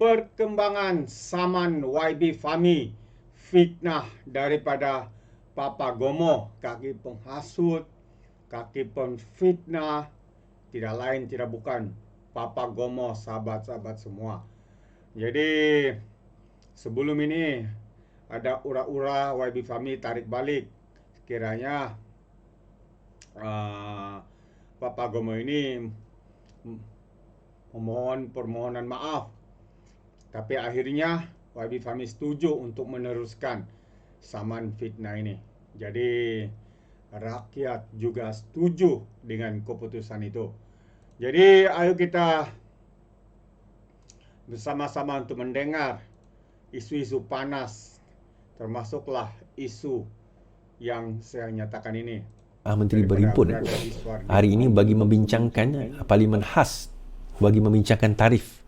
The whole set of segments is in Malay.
perkembangan saman YB Fami fitnah daripada Papa Gomo. Kaki penghasut kaki penfitnah tidak lain tidak bukan. Papa Gomo sahabat-sahabat semua. Jadi sebelum ini ada ura-ura YB Fami tarik balik. Kiranya uh, Papa Gomo ini memohon permohonan maaf tapi akhirnya YB Fahmi setuju untuk meneruskan saman fitnah ini. Jadi rakyat juga setuju dengan keputusan itu. Jadi ayo kita bersama-sama untuk mendengar isu-isu panas termasuklah isu yang saya nyatakan ini. Ah, Menteri Berimpun hari ini bagi membincangkan Parlimen khas bagi membincangkan tarif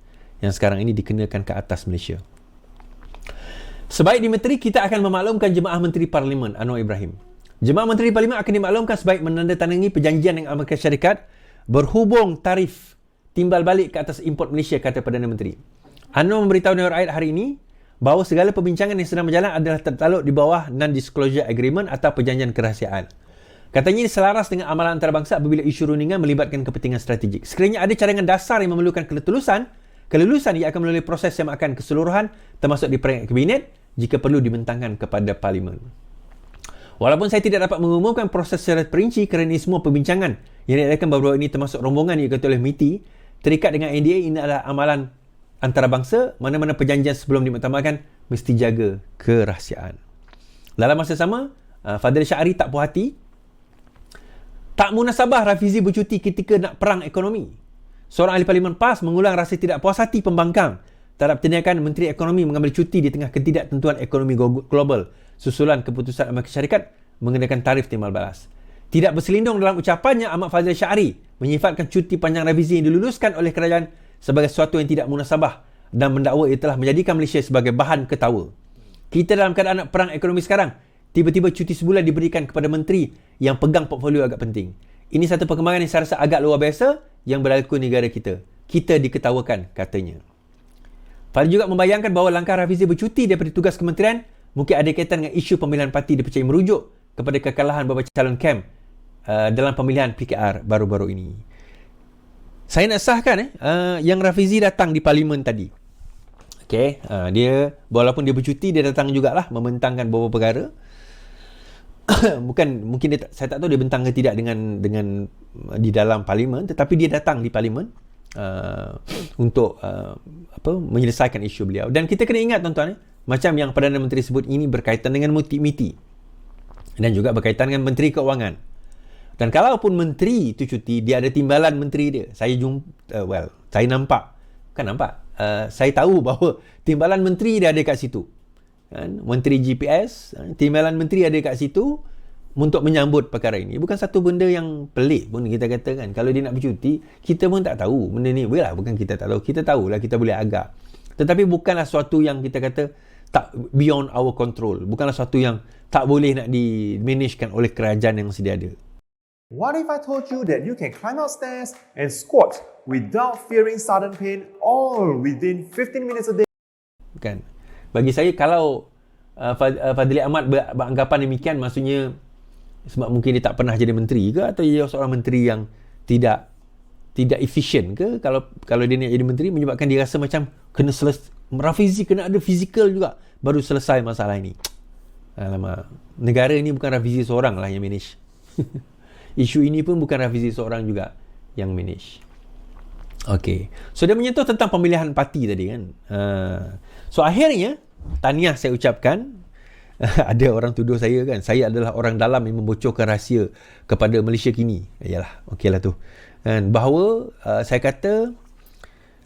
yang sekarang ini dikenakan ke atas Malaysia. Sebaik di Menteri, kita akan memaklumkan Jemaah Menteri Parlimen Anwar Ibrahim. Jemaah Menteri Parlimen akan dimaklumkan sebaik menandatangani perjanjian dengan Amerika Syarikat berhubung tarif timbal balik ke atas import Malaysia, kata Perdana Menteri. Anwar memberitahu Newar Ayat hari ini bahawa segala perbincangan yang sedang berjalan adalah tertaluk di bawah Non-Disclosure Agreement atau perjanjian kerahsiaan. Katanya ini selaras dengan amalan antarabangsa apabila isu rundingan melibatkan kepentingan strategik. Sekiranya ada cadangan dasar yang memerlukan kelulusan, kelulusan ia akan melalui proses yang akan keseluruhan termasuk di peringkat kabinet jika perlu dibentangkan kepada Parlimen. Walaupun saya tidak dapat mengumumkan proses secara perinci kerana ini semua perbincangan yang diadakan baru ini termasuk rombongan yang diketuai oleh MITI terikat dengan NDA ini adalah amalan antarabangsa mana-mana perjanjian sebelum dimuktamadkan mesti jaga kerahsiaan. Dalam masa sama, uh, Fadil Syari tak puas hati tak munasabah Rafizi bercuti ketika nak perang ekonomi. Seorang ahli parlimen PAS mengulang rasa tidak puas hati pembangkang terhadap tindakan Menteri Ekonomi mengambil cuti di tengah ketidaktentuan ekonomi global susulan keputusan Amerika Syarikat mengenakan tarif timbal balas. Tidak berselindung dalam ucapannya Ahmad Fazil Syari menyifatkan cuti panjang revisi yang diluluskan oleh kerajaan sebagai sesuatu yang tidak munasabah dan mendakwa ia telah menjadikan Malaysia sebagai bahan ketawa. Kita dalam keadaan perang ekonomi sekarang, tiba-tiba cuti sebulan diberikan kepada menteri yang pegang portfolio agak penting. Ini satu perkembangan yang saya rasa agak luar biasa yang berlaku di negara kita. Kita diketawakan, katanya. Fadli juga membayangkan bahawa langkah Rafizi bercuti daripada tugas kementerian mungkin ada kaitan dengan isu pemilihan parti dipercayai merujuk kepada kekalahan beberapa calon KEM uh, dalam pemilihan PKR baru-baru ini. Saya nak sahkan eh, uh, yang Rafizi datang di parlimen tadi. Okay, uh, dia walaupun dia bercuti dia datang jugalah membentangkan beberapa perkara. Bukan mungkin dia, saya tak tahu dia bentang ke tidak dengan dengan di dalam parlimen tetapi dia datang di parlimen uh, untuk uh, apa menyelesaikan isu beliau. Dan kita kena ingat tuan-tuan eh, macam yang Perdana Menteri sebut ini berkaitan dengan multi-miti dan juga berkaitan dengan Menteri Keuangan dan kalaupun menteri itu cuti dia ada timbalan menteri dia. Saya jumpa uh, well saya nampak. Kan nampak? Uh, saya tahu bahawa timbalan menteri dia ada kat situ kan? Menteri GPS uh, timbalan menteri ada kat situ untuk menyambut perkara ini. Bukan satu benda yang pelik pun kita katakan. Kalau dia nak bercuti kita pun tak tahu benda ni. Lah bukan kita tak tahu. Kita tahulah kita boleh agak. Tetapi bukanlah sesuatu yang kita kata tak beyond our control. Bukanlah sesuatu yang tak boleh nak dimanagkan oleh kerajaan yang sedia ada. What if I told you that you can climb up stairs and squat without fearing sudden pain all within 15 minutes a day? Kan. Bagi saya kalau uh, Fadli Ahmad beranggapan demikian maksudnya sebab mungkin dia tak pernah jadi menteri ke atau dia seorang menteri yang tidak tidak efisien ke? Kalau kalau dia nak jadi menteri menyebabkan dia rasa macam kena selesai Rafizi kena ada fizikal juga baru selesai masalah ini. Alamak negara ini bukan Rafizi seorang lah yang manage. Isu ini pun bukan Rafizi seorang juga yang manage. Okay. So dia menyentuh tentang pemilihan parti tadi kan. Uh, so akhirnya tahniah saya ucapkan ada orang tuduh saya kan saya adalah orang dalam yang membocorkan rahsia kepada Malaysia kini. Yalah okeylah tu. Dan bahawa uh, saya kata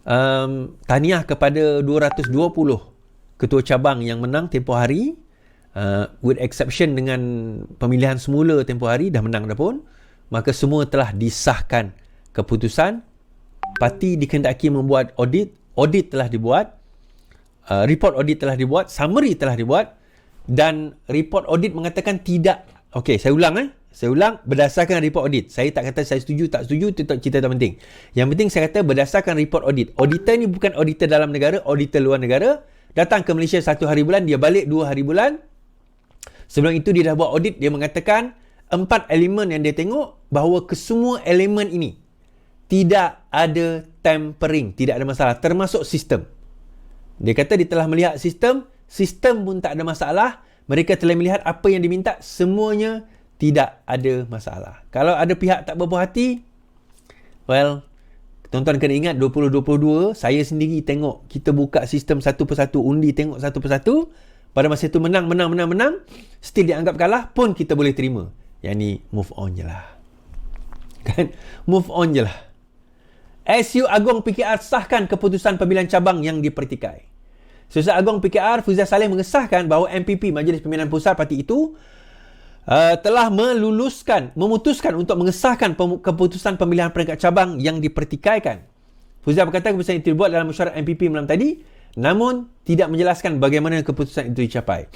um, tahniah kepada 220 ketua cabang yang menang tempoh hari uh, with exception dengan pemilihan semula tempoh hari dah menang dah pun maka semua telah disahkan keputusan. Parti dikendaki membuat audit audit telah dibuat uh, report audit telah dibuat summary telah dibuat dan report audit mengatakan tidak okey saya ulang eh Saya ulang, berdasarkan report audit. Saya tak kata saya setuju, tak setuju, itu tak cerita tak penting. Yang penting saya kata berdasarkan report audit. Auditor ni bukan auditor dalam negara, auditor luar negara. Datang ke Malaysia satu hari bulan, dia balik dua hari bulan. Sebelum itu dia dah buat audit, dia mengatakan empat elemen yang dia tengok bahawa kesemua elemen ini tidak ada tampering, tidak ada masalah. Termasuk sistem. Dia kata dia telah melihat sistem, sistem pun tak ada masalah. Mereka telah melihat apa yang diminta, semuanya tidak ada masalah. Kalau ada pihak tak berpuas hati, well, tuan-tuan kena ingat 2022, saya sendiri tengok kita buka sistem satu persatu, undi tengok satu persatu, pada masa itu menang, menang, menang, menang, still dianggap kalah pun kita boleh terima. Yang ni move on je lah. Kan? Move on je lah. SU Agong PKR sahkan keputusan pemilihan cabang yang dipertikai. Susah Agong PKR Fuzia Saleh mengesahkan bahawa MPP Majlis Pimpinan Pusat Parti itu uh, telah meluluskan, memutuskan untuk mengesahkan keputusan pemilihan peringkat cabang yang dipertikaikan. Fuzia berkata keputusan itu dibuat dalam mesyuarat MPP malam tadi namun tidak menjelaskan bagaimana keputusan itu dicapai.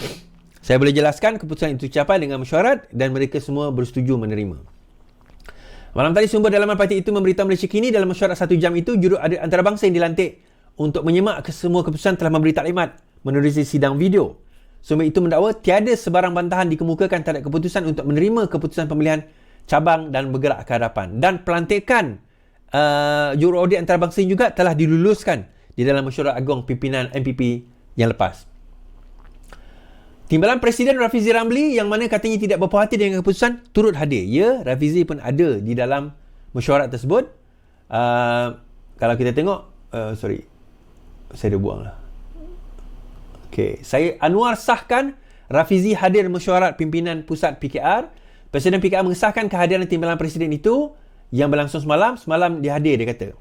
Saya boleh jelaskan keputusan itu dicapai dengan mesyuarat dan mereka semua bersetuju menerima. Malam tadi sumber dalaman parti itu memberitahu Malaysia kini dalam mesyuarat satu jam itu jurut antarabangsa yang dilantik untuk menyemak ke semua keputusan telah memberi taklimat menerusi sidang video. Sumber itu mendakwa tiada sebarang bantahan dikemukakan terhadap keputusan untuk menerima keputusan pemilihan cabang dan bergerak ke hadapan. Dan pelantikan uh, juru audit antarabangsa juga telah diluluskan di dalam mesyuarat agung pimpinan MPP yang lepas. Timbalan Presiden Rafizi Ramli yang mana katanya tidak berpuas dengan keputusan turut hadir. Ya, Rafizi pun ada di dalam mesyuarat tersebut. Uh, kalau kita tengok, uh, sorry, saya dah buang lah. Okay. Saya Anwar sahkan Rafizi hadir mesyuarat pimpinan pusat PKR. Presiden PKR mengesahkan kehadiran timbalan presiden itu yang berlangsung semalam. Semalam dia hadir, dia kata.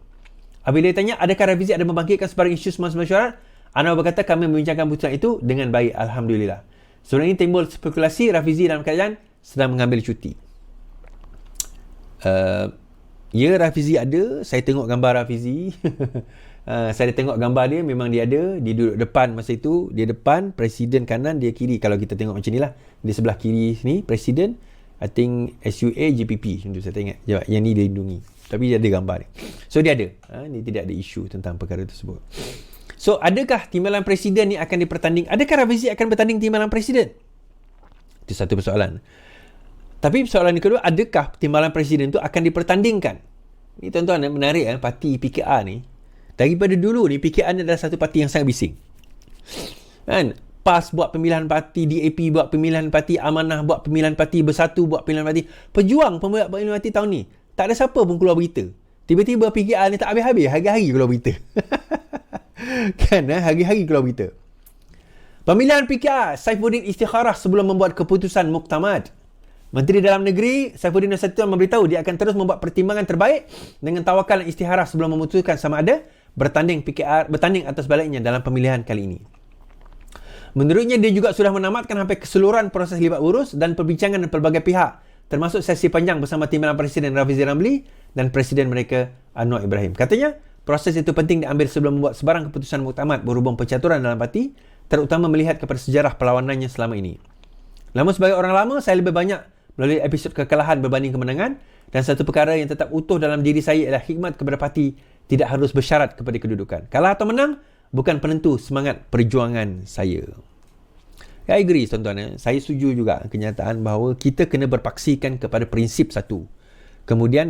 Apabila dia tanya, adakah Rafizi ada membangkitkan sebarang isu semasa mesyuarat? Anwar berkata, kami membincangkan putusan itu dengan baik. Alhamdulillah. Sebenarnya timbul spekulasi Rafizi dalam keadaan sedang mengambil cuti. Uh, ya, Rafizi ada. Saya tengok gambar Rafizi. Uh, saya tengok gambar dia memang dia ada. Dia duduk depan masa itu. Dia depan presiden kanan dia kiri. Kalau kita tengok macam ni lah. Di sebelah kiri ni presiden. I think SUA GPP macam saya tengok. Yang ni dia lindungi. Tapi dia ada gambar dia. So dia ada. Ha, dia tidak ada isu tentang perkara tersebut so adakah timbalan presiden ni akan dipertanding adakah Rafizi akan bertanding timbalan presiden itu satu persoalan tapi persoalan yang kedua adakah timbalan presiden tu akan dipertandingkan ni tuan-tuan menarik eh, parti PKR ni Daripada dulu ni PKR ni adalah satu parti yang sangat bising. Kan? PAS buat pemilihan parti, DAP buat pemilihan parti, Amanah buat pemilihan parti, Bersatu buat pemilihan parti. Pejuang pemilihan parti tahun ni. Tak ada siapa pun keluar berita. Tiba-tiba PKR ni tak habis-habis. Hari-hari keluar berita. kan? Eh? Hari-hari keluar berita. Pemilihan PKR, Saifuddin istikharah sebelum membuat keputusan muktamad. Menteri Dalam Negeri Saifuddin Nasution memberitahu dia akan terus membuat pertimbangan terbaik dengan tawakal dan istiharah sebelum memutuskan sama ada bertanding PKR bertanding atas baliknya dalam pemilihan kali ini. Menurutnya dia juga sudah menamatkan hampir keseluruhan proses libat urus dan perbincangan dengan pelbagai pihak termasuk sesi panjang bersama timbalan Presiden Rafizi Ramli dan Presiden mereka Anwar Ibrahim. Katanya, proses itu penting diambil sebelum membuat sebarang keputusan muktamad berhubung pencaturan dalam parti terutama melihat kepada sejarah perlawanannya selama ini. Namun sebagai orang lama, saya lebih banyak melalui episod kekalahan berbanding kemenangan dan satu perkara yang tetap utuh dalam diri saya ialah hikmat kepada parti tidak harus bersyarat kepada kedudukan. Kalah atau menang bukan penentu semangat perjuangan saya. I agree tuan-tuan. Eh. Saya setuju juga kenyataan bahawa kita kena berpaksikan kepada prinsip satu. Kemudian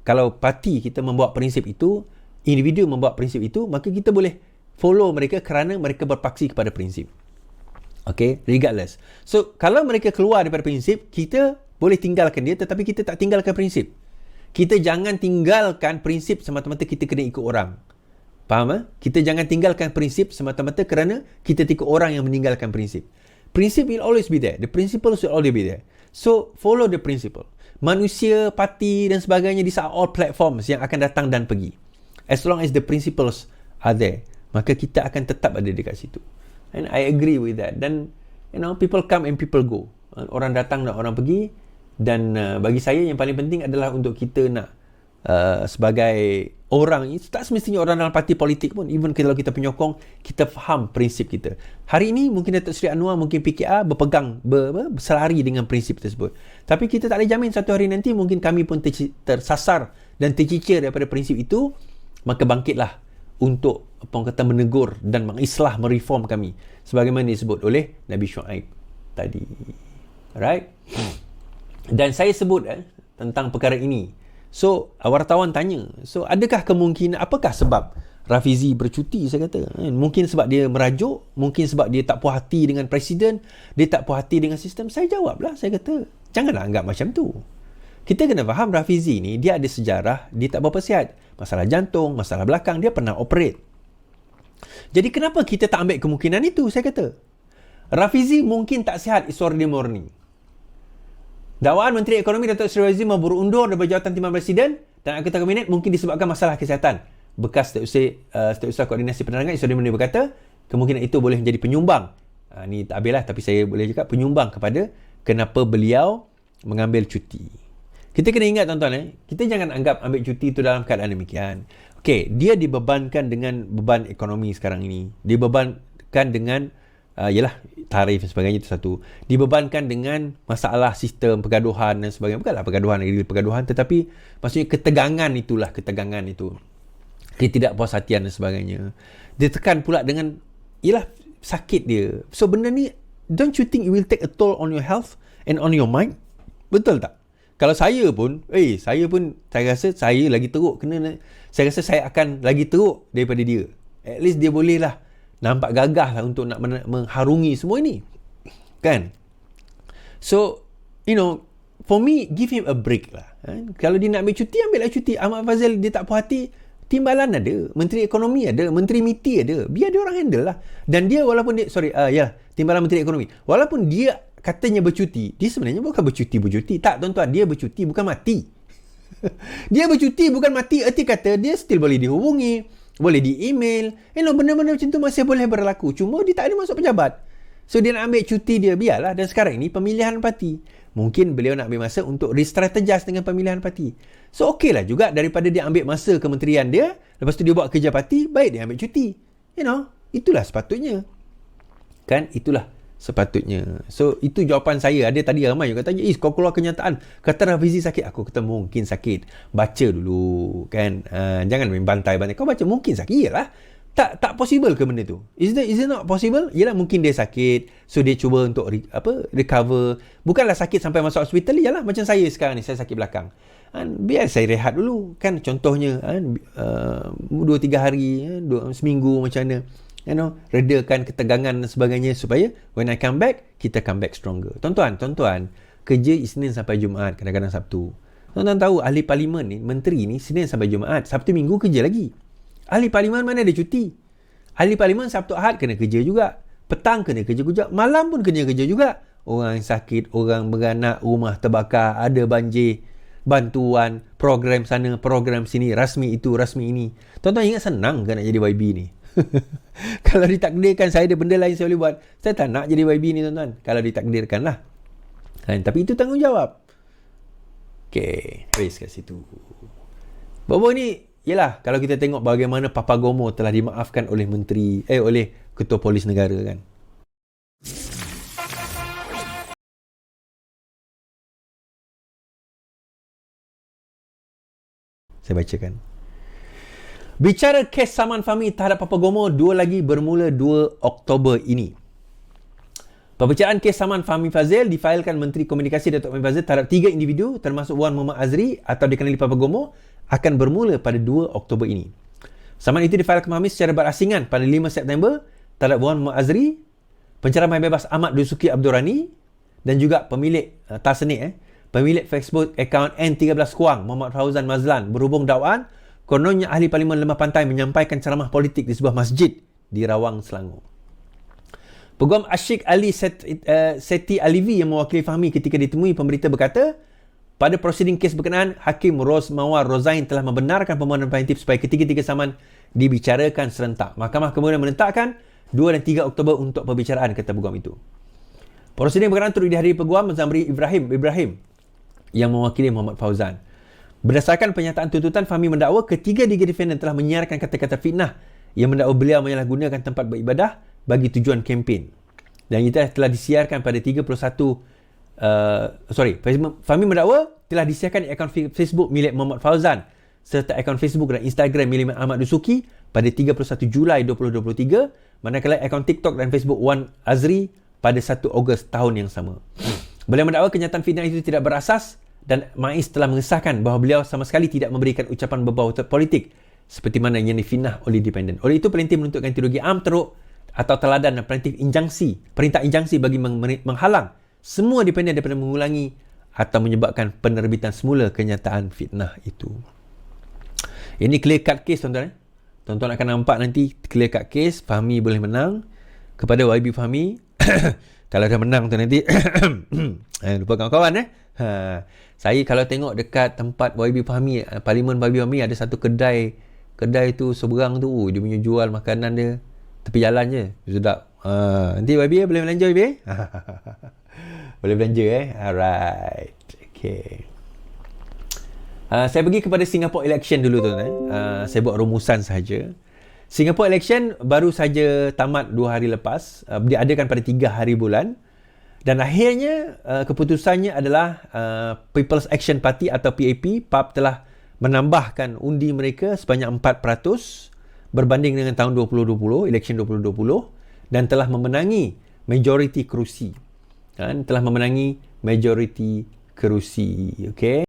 kalau parti kita membawa prinsip itu, individu membawa prinsip itu, maka kita boleh follow mereka kerana mereka berpaksi kepada prinsip. Okay, regardless. So, kalau mereka keluar daripada prinsip, kita boleh tinggalkan dia tetapi kita tak tinggalkan prinsip. Kita jangan tinggalkan prinsip semata-mata kita kena ikut orang. Faham? Eh? Kita jangan tinggalkan prinsip semata-mata kerana kita ikut orang yang meninggalkan prinsip. Prinsip will always be there. The principles will always be there. So, follow the principle. Manusia, parti dan sebagainya, these are all platforms yang akan datang dan pergi. As long as the principles are there, maka kita akan tetap ada dekat situ. And I agree with that. Dan, you know, people come and people go. Orang datang dan orang pergi dan uh, bagi saya yang paling penting adalah untuk kita nak uh, sebagai orang. Ini tak semestinya orang dalam parti politik pun. Even kalau kita penyokong kita faham prinsip kita. Hari ini mungkin Datuk Seri Anwar mungkin PKR berpegang ber, ber, berselari dengan prinsip tersebut. Tapi kita tak boleh jamin satu hari nanti mungkin kami pun ter, tersasar dan tercicir daripada prinsip itu maka bangkitlah untuk apa kata menegur dan mengislah mereform kami. Sebagaimana disebut oleh Nabi Shu'aib tadi. Right dan saya sebut eh, tentang perkara ini So wartawan tanya, so adakah kemungkinan apakah sebab Rafizi bercuti saya kata. Eh, mungkin sebab dia merajuk, mungkin sebab dia tak puas hati dengan presiden, dia tak puas hati dengan sistem. Saya jawablah, saya kata, janganlah anggap macam tu. Kita kena faham Rafizi ni dia ada sejarah, dia tak berapa sihat. Masalah jantung, masalah belakang, dia pernah operate. Jadi kenapa kita tak ambil kemungkinan itu? Saya kata. Rafizi mungkin tak sihat esok morning. Dakwaan Menteri Ekonomi Datuk Seri Razim berundur dari jawatan Timbalan Presiden dan anggota kabinet mungkin disebabkan masalah kesihatan. Bekas Setiausaha uh, Koordinasi Penerangan Isodin Menir berkata, kemungkinan itu boleh menjadi penyumbang. Uh, ni tak habis lah tapi saya boleh cakap penyumbang kepada kenapa beliau mengambil cuti. Kita kena ingat tuan-tuan eh, kita jangan anggap ambil cuti itu dalam keadaan demikian. Okey, dia dibebankan dengan beban ekonomi sekarang ini. Dibebankan dengan uh, yalah tarif dan sebagainya itu satu. Dibebankan dengan masalah sistem pergaduhan dan sebagainya. Bukanlah pergaduhan pergaduhan tetapi maksudnya ketegangan itulah ketegangan itu. Ketidakpuashatian dan sebagainya. Ditekan pula dengan ialah sakit dia. So benda ni don't you think it will take a toll on your health and on your mind? Betul tak? Kalau saya pun eh saya pun saya rasa saya lagi teruk kena saya rasa saya akan lagi teruk daripada dia. At least dia boleh lah nampak gagah lah untuk nak mengharungi semua ini. Kan? So, you know, for me, give him a break lah. Eh? Kalau dia nak ambil cuti, ambil lah cuti. Ahmad Fazil, dia tak puas hati, timbalan ada. Menteri Ekonomi ada. Menteri MITI ada. Biar dia orang handle lah. Dan dia walaupun dia, sorry, uh, ya, timbalan Menteri Ekonomi. Walaupun dia katanya bercuti, dia sebenarnya bukan bercuti-bercuti. Tak, tuan-tuan, dia bercuti bukan mati. dia bercuti bukan mati. Erti kata, dia still boleh dihubungi boleh di email. You know benda-benda macam tu masih boleh berlaku. Cuma dia tak ada masuk pejabat. So dia nak ambil cuti dia biarlah. Dan sekarang ini pemilihan parti. Mungkin beliau nak ambil masa untuk restrategize dengan pemilihan parti. So okey lah juga daripada dia ambil masa kementerian dia lepas tu dia buat kerja parti baik dia ambil cuti. You know itulah sepatutnya. Kan? Itulah sepatutnya. So itu jawapan saya. Ada tadi ramai yang kata, "Is kau keluar kenyataan. Kata Rafizi sakit." Aku kata mungkin sakit. Baca dulu kan. Uh, jangan main bantai-bantai. Kau baca mungkin sakit lah. Tak tak possible ke benda tu? Is that is it not possible? Yalah mungkin dia sakit. So dia cuba untuk re, apa recover. Bukanlah sakit sampai masuk hospital. Yalah macam saya sekarang ni saya sakit belakang. Kan biar saya rehat dulu kan contohnya kan uh, dua tiga hari kan, dua, seminggu macam mana you know, redakan ketegangan dan sebagainya supaya when I come back, kita come back stronger. Tuan-tuan, tuan-tuan, kerja Isnin sampai Jumaat, kadang-kadang Sabtu. Tuan-tuan tahu ahli parlimen ni, menteri ni Isnin sampai Jumaat, Sabtu Minggu kerja lagi. Ahli parlimen mana ada cuti? Ahli parlimen Sabtu Ahad kena kerja juga. Petang kena kerja juga. Malam pun kena kerja juga. Orang sakit, orang beranak, rumah terbakar, ada banjir, bantuan, program sana, program sini, rasmi itu, rasmi ini. Tuan-tuan ingat senang kan nak jadi YB ni? kalau ditakdirkan saya ada benda lain saya boleh buat. Saya tak nak jadi YB ni tuan-tuan. Kalau ditakdirkan lah kan? tapi itu tanggungjawab. Ok habis kat situ. Bobo ni Yelah kalau kita tengok bagaimana Papa Gomo telah dimaafkan oleh menteri eh oleh ketua polis negara kan? Saya bacakan Bicara kes saman Fahmi terhadap Papa Gomo, dua lagi bermula 2 Oktober ini. Pembicaraan kes saman Fahmi Fazil difailkan Menteri Komunikasi Datuk Fahmi Fazil terhadap tiga individu termasuk Wan Muhammad Azri atau dikenali Papa Gomo akan bermula pada 2 Oktober ini. Saman itu difailkan Fahmi secara berasingan pada 5 September terhadap Wan Muhammad Azri, penceramah bebas Ahmad Dusuki Abdul Rani dan juga pemilik uh, Tasnik eh, pemilik Facebook akaun N13 Kuang Muhammad Fauzan Mazlan berhubung dakwaan Kononnya ahli Parlimen Lemah Pantai menyampaikan ceramah politik di sebuah masjid di Rawang, Selangor. Peguam Ashik Ali eh, Seti Alivi yang mewakili Fahmi ketika ditemui pemberita berkata, pada prosiding kes berkenaan, Hakim Ros Mawar Rozain telah membenarkan permohonan preventif supaya ketiga-tiga saman dibicarakan serentak. Mahkamah kemudian menetapkan 2 dan 3 Oktober untuk perbicaraan, kata peguam itu. Prosiding berkenaan turut dihadiri peguam Zamri Ibrahim Ibrahim yang mewakili Muhammad Fauzan. Berdasarkan pernyataan tuntutan, Fahmi mendakwa ketiga tiga defendant telah menyiarkan kata-kata fitnah yang mendakwa beliau menyalahgunakan tempat beribadah bagi tujuan kempen. Dan itu telah disiarkan pada 31 uh, sorry, Fahmi mendakwa telah disiarkan di akaun Facebook milik Muhammad Fauzan serta akaun Facebook dan Instagram milik Ahmad Dusuki pada 31 Julai 2023 manakala akaun TikTok dan Facebook Wan Azri pada 1 Ogos tahun yang sama. Beliau mendakwa kenyataan fitnah itu tidak berasas dan Mais telah mengesahkan bahawa beliau sama sekali tidak memberikan ucapan berbau politik seperti mana yang difitnah oleh independen. Oleh itu, pelintir menuntut ganti rugi am teruk atau teladan dan pelintir injangsi, perintah injangsi bagi menghalang semua independen daripada mengulangi atau menyebabkan penerbitan semula kenyataan fitnah itu. Ini clear cut case tuan-tuan. Eh? Tuan-tuan akan nampak nanti clear cut case, Fahmi boleh menang kepada YB Fahmi. kalau dah menang tu nanti eh, lupa kawan-kawan eh. Ha, saya kalau tengok dekat tempat YB Fahmi, eh, Parlimen YB Fahmi ada satu kedai. Kedai tu seberang tu dia punya jual makanan dia tepi jalan je. Sedap. Ha, nanti YB eh, boleh belanja YB boleh belanja eh? Alright. Okay. Uh, saya pergi kepada Singapore election dulu tu eh. uh, saya buat rumusan saja Singapore election baru saja tamat dua hari lepas. Uh, diadakan pada tiga hari bulan dan akhirnya uh, keputusannya adalah uh, People's Action Party atau PAP PAP telah menambahkan undi mereka sebanyak 4% berbanding dengan tahun 2020 election 2020 dan telah memenangi majoriti kerusi. Kan telah memenangi majoriti kerusi okey